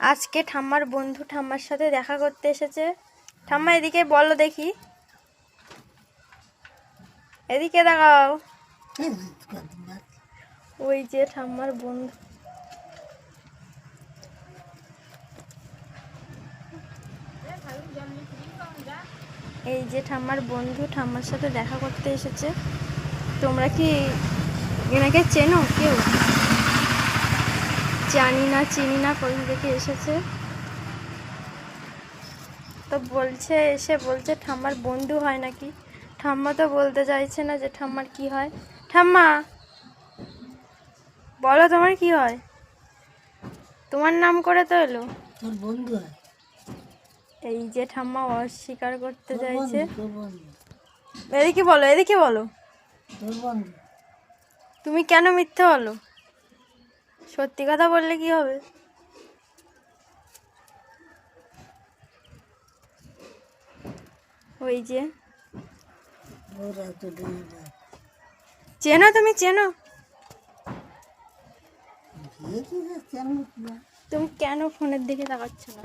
আজকে ঠাম্মার বন্ধু ঠাম্মার সাথে দেখা করতে এসেছে। ঠাম্মা, এদিকে বলো দেখি। এদিকে দেখাও। ওই যে ঠাম্মার বন্ধু। এই যে ঠাম্মার বন্ধু ঠাম্মার সাথে দেখা করতে এসেছে। তোমরা কি এনাকে চেনো কেউ? জানি না চিনি না কোথা থেকে এসেছে। তো বলছে এসে বলছে ঠাম্মার বন্ধু হয় নাকি? ঠাম্মা তো বলতে চাইছে না যে ঠাম্মার কি হয়। ঠাম্মা বলো তোমার কি হয়? তোমার নাম করে তো এলো। তোর বন্ধু হয়। এই যে ঠাম্মা অস্বীকার করতে চাইছে। এদিকে বলো এদিকে বলো। তুমি কেন মিথ্যে বলো? সত্যি কথা বললে কি হবে? ওই যে। চেনো তুমি চেনো? তুমি কেন ফোনের দিকে তাকাচ্ছ না?